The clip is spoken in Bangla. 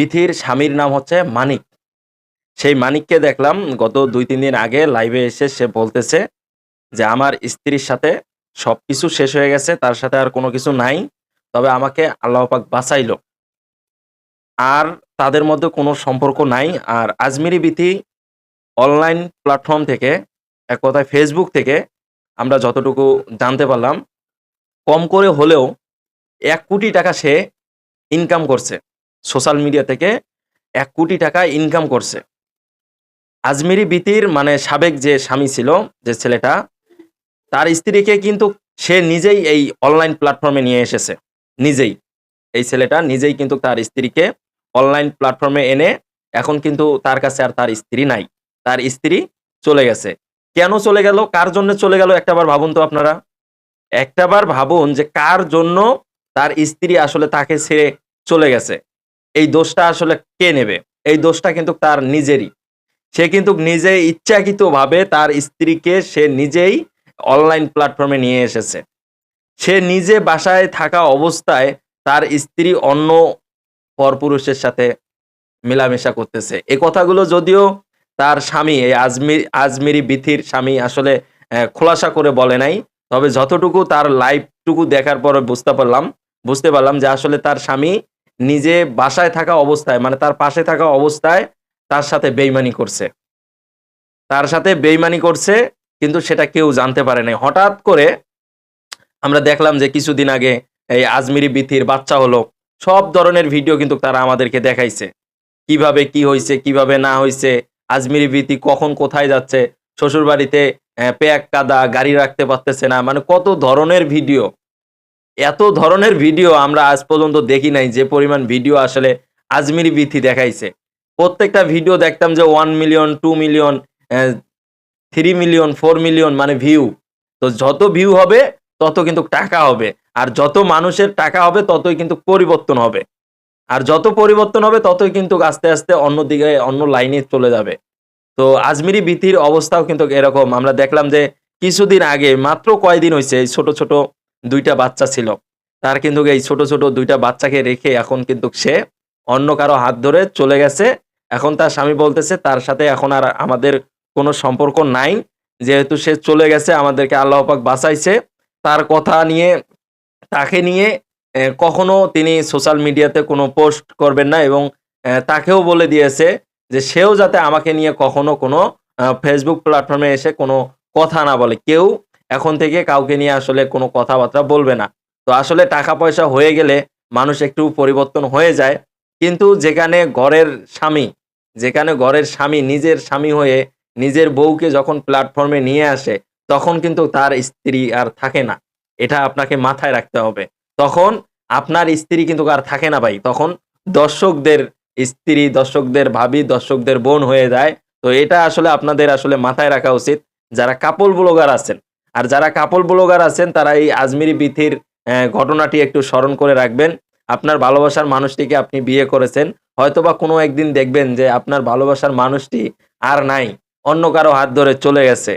বিথির স্বামীর নাম হচ্ছে মানিক। সেই মানিককে দেখলাম গত দুই, তিন দিন আগে লাইভে এসে সে বলতেছে যে, আমার স্ত্রীর সাথে সব কিছু শেষ হয়ে গেছে, তার সাথে আর কোনো কিছু নাই, তবে আমাকে আল্লাহ পাক বাঁচাইলো। আর তাদের মধ্যে কোনো সম্পর্ক নাই। আর আজমিরি বিথি অনলাইন প্ল্যাটফর্ম থেকে, এক কথায় ফেসবুক থেকে আমরা যতটুকু জানতে পারলাম, কম করে হলেও এক কোটি টাকা সে ইনকাম করছে। সোশ্যাল মিডিয়া থেকে এক কোটি টাকা ইনকাম করছে। আজমিরি বিতির মানে সাবেক যে স্বামী ছিল, যে ছেলেটা, তার স্ত্রীকে কিন্তু সে নিজেই এই অনলাইন প্ল্যাটফর্মে নিয়ে এসেছে। নিজেই। এই ছেলেটা নিজেই কিন্তু তার স্ত্রীকে অনলাইন প্ল্যাটফর্মে এনে এখন কিন্তু তার কাছে আর তার স্ত্রী নাই। তার স্ত্রী চলে গেছে। কেন চলে গেল? কার জন্য চলে গেল একটাবার ভাবুন তো আপনারা। একটাবার ভাবুন যে কার জন্য তার স্ত্রী আসলে তাকে ছেড়ে চলে গেছে। এই দোষটা আসলে কে নেবে? এই দোষটা কিন্তু তার নিজেরই। সে কিন্তু নিজে ইচ্ছাকৃতভাবে তার স্ত্রীকে সে নিজেই অনলাইন প্ল্যাটফর্মে নিয়ে এসেছে। সে নিজে বাসায় থাকা অবস্থায় তার স্ত্রী অন্য পরপুরুষের সাথে মেলামেশা করতেছে। এই কথাগুলো যদিও তার স্বামী, এই আজমির আজমিরি বিথির স্বামী আসলে খোলাসা করে বলে নাই। তবে যতটুকু তার লাইফটুকু দেখার পরে বুঝতে পারলাম বুঝতে পারলাম যে আসলে তার স্বামী নিজে বাসায় থাকা অবস্থায় মানে তার পাশে থাকা অবস্থায় তার সাথে বেইমানি করছে। তার সাথে বেইমানি করছে, কিন্তু সেটা কেউ জানতে পারে নাই। হঠাৎ করে আমরা দেখলাম যে কিছুদিন আগে এই আজমিরি বিথির বাচ্চা হলো, সব ধরনের ভিডিও কিন্তু তারা আমাদেরকে দেখাইছে। কীভাবে কি হয়েছে কীভাবে না হয়েছে আজমিরি বিথি কখন কোথায় যাচ্ছে শ্বশুর বাড়িতে প্যাক কাদা গাড়ি রাখতে পারতেছে না মানে কত ধরনের ভিডিও। এত ধরনের ভিডিও আমরা আজ পর্যন্ত দেখি নাই যে পরিমাণ ভিডিও আসলে আজমিরি বিথি দেখাইছে। প্রত্যেকটা ভিডিও দেখতাম যে one million two million three million four million মানে ভিউ তো যত ভিউ হবে, তত কিন্তু টাকা হবে। আর যত মানুষের টাকা হবে, ততই কিন্তু পরিবর্তন হবে। আর যত পরিবর্তন হবে, ততই কিন্তু আস্তে আস্তে অন্য দিকে, অন্য লাইনে চলে যাবে। তো আজমিরি বিথির অবস্থাও কিন্তু এরকম। আমরা দেখলাম যে কিছুদিন আগে, মাত্র কয়দিন হয়েছে এই ছোট ছোট দুইটা বাচ্চা ছিল। তার কিন্তু এই ছোট ছোট দুইটা বাচ্চাকে রেখে এখন কিন্তু সে অন্য কারও হাত ধরে চলে গেছে। এখন তার স্বামী বলতেছে, তার সাথে এখন আর আমাদের কোনো সম্পর্ক নাই। যেহেতু সে চলে গেছে, আমাদেরকে আল্লাহ পাক বাঁচাইছে। তার কথা নিয়ে, তাকে নিয়ে কখনো তিনি সোশ্যাল মিডিয়াতে কোনো পোস্ট করবেন না এবং তাকেও বলে দিয়েছে যে সেও যাতে আমাকে নিয়ে কখনো কোনো ফেসবুক প্ল্যাটফর্মে এসে কোনো কথা না বলে। কেউ এখন থেকে কাউকে নিয়ে আসলে কোনো কথাবার্তা বলবে না। তো আসলে টাকা পয়সা হয়ে গেলে মানুষ একটু পরিবর্তন হয়ে যায়। কিন্তু যেখানে ঘরের স্বামী, যেখানে ঘরের স্বামী, নিজের স্বামী হয়ে নিজের বউকে যখন প্ল্যাটফর্মে নিয়ে আসে, তখন কিন্তু তার স্ত্রী আর থাকে না। এটা আপনাকে মাথায় রাখতে হবে। তখন আপনার স্ত্রী কিন্তু আর থাকে না ভাই। তখন দর্শকদের স্ত্রী, দর্শকদের ভাবি, দর্শকদের বোন হয়ে যায়। তো এটা আসলে আপনাদের আসলে মাথায় রাখা উচিত। যারা কাপল ব্লগার আছেন আর যারা কাপল ব্লগার আছেন, তারা এই আজমিরি বিথির ঘটনাটি একটু স্মরণ করে রাখবেন। আপনার ভালোবাসার মানুষটিকে আপনি বিয়ে করেছেন। হয়তোবা কোনো একদিন দেখবেন যে আপনার ভালোবাসার মানুষটি আর নাই, অন্য কারও হাত ধরে চলে গেছে।